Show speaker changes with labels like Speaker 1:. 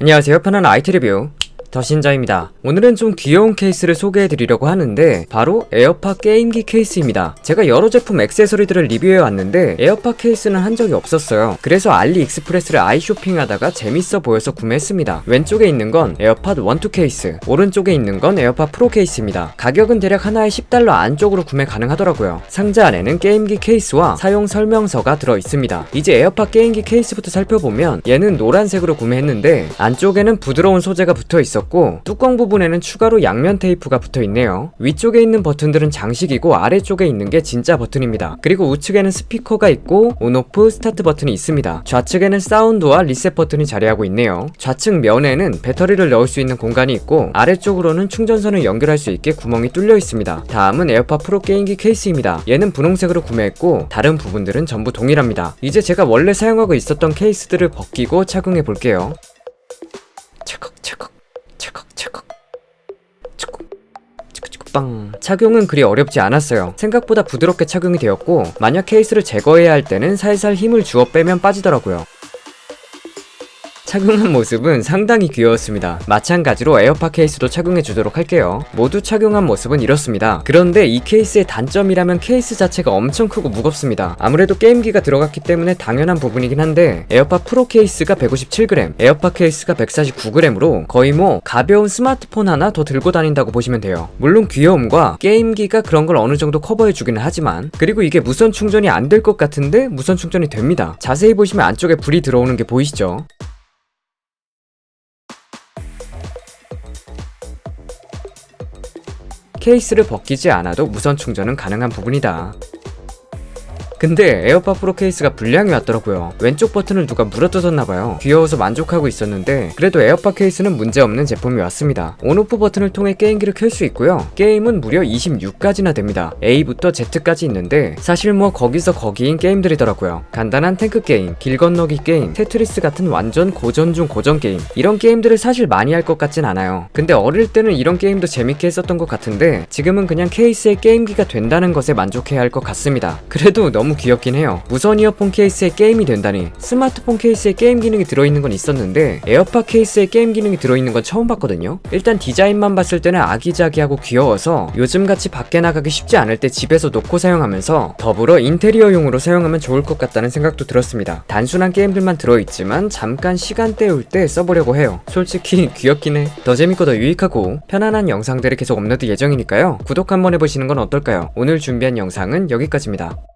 Speaker 1: 안녕하세요. 편한 IT 리뷰. 더신자입니다. 오늘은 좀 귀여운 케이스를 소개해드리려고 하는데 바로 에어팟 게임기 케이스입니다. 제가 여러 제품 액세서리들을 리뷰해왔는데 에어팟 케이스는 한 적이 없었어요. 그래서 알리익스프레스를 아이쇼핑하다가 재밌어 보여서 구매했습니다. 왼쪽에 있는 건 에어팟 1, 2 케이스, 오른쪽에 있는 건 에어팟 프로 케이스입니다. 가격은 대략 하나에 10달러 안쪽으로 구매 가능하더라고요. 상자 안에는 게임기 케이스와 사용 설명서가 들어있습니다. 이제 에어팟 게임기 케이스부터 살펴보면 얘는 노란색으로 구매했는데 안쪽에는 부드러운 소재가 붙어 있었고 뚜껑 부분에는 추가로 양면 테이프가 붙어 있네요. 위쪽에 있는 버튼들은 장식이고 아래쪽에 있는 게 진짜 버튼입니다. 그리고 우측에는 스피커가 있고 온오프 스타트 버튼이 있습니다. 좌측에는 사운드와 리셋 버튼이 자리하고 있네요. 좌측 면에는 배터리를 넣을 수 있는 공간이 있고 아래쪽으로는 충전선을 연결할 수 있게 구멍이 뚫려 있습니다. 다음은 에어팟 프로 게임기 케이스입니다. 얘는 분홍색으로 구매했고 다른 부분들은 전부 동일합니다. 이제 제가 원래 사용하고 있었던 케이스들을 벗기고 착용해 볼게요. 빵. 착용은 그리 어렵지 않았어요. 생각보다 부드럽게 착용이 되었고 만약 케이스를 제거해야 할 때는 살살 힘을 주어 빼면 빠지더라고요 착용한 모습은 상당히 귀여웠습니다. 마찬가지로 에어팟 케이스도 착용해 주도록 할게요. 모두 착용한 모습은 이렇습니다. 그런데 이 케이스의 단점이라면 케이스 자체가 엄청 크고 무겁습니다. 아무래도 게임기가 들어갔기 때문에 당연한 부분이긴 한데 에어팟 프로 케이스가 157g, 에어팟 케이스가 149g으로 거의 뭐 가벼운 스마트폰 하나 더 들고 다닌다고 보시면 돼요. 물론 귀여움과 게임기가 그런 걸 어느 정도 커버해 주기는 하지만 그리고 이게 무선 충전이 안 될 것 같은데 무선 충전이 됩니다. 자세히 보시면 안쪽에 불이 들어오는 게 보이시죠? 케이스를 벗기지 않아도 무선 충전은 가능한 부분이다. 근데 에어팟 프로 케이스가 불량이 왔더라고요. 왼쪽 버튼을 누가 물어뜯었나봐요. 귀여워서 만족하고 있었는데 그래도 에어팟 케이스는 문제없는 제품이 왔습니다. 온오프 버튼을 통해 게임기를 켤 수 있고요. 게임은 무려 26가지나 됩니다. A부터 Z까지 있는데 사실 뭐 거기서 거기인 게임들이더라고요. 간단한 탱크 게임, 길 건너기 게임, 테트리스 같은 완전 고전 중 고전 게임 이런 게임들을 사실 많이 할 것 같진 않아요. 근데 어릴 때는 이런 게임도 재밌게 했었던 것 같은데 지금은 그냥 케이스에 게임기가 된다는 것에 만족해야 할 것 같습니다. 그래도 너무 귀엽긴 해요. 무선 이어폰 케이스에 게임이 된다니 스마트폰 케이스에 게임 기능이 들어있는 건 있었는데 에어팟 케이스에 게임 기능이 들어있는 건 처음 봤거든요. 일단 디자인만 봤을 때는 아기자기하고 귀여워서 요즘같이 밖에 나가기 쉽지 않을 때 집에서 놓고 사용하면서 더불어 인테리어용으로 사용하면 좋을 것 같다는 생각도 들었습니다. 단순한 게임들만 들어있지만 잠깐 시간 때울 때 써보려고 해요. 솔직히 귀엽긴 해. 더 재밌고 더 유익하고 편안한 영상들을 계속 업로드 예정이니까요. 구독 한번 해보시는 건 어떨까요? 오늘 준비한 영상은 여기까지입니다.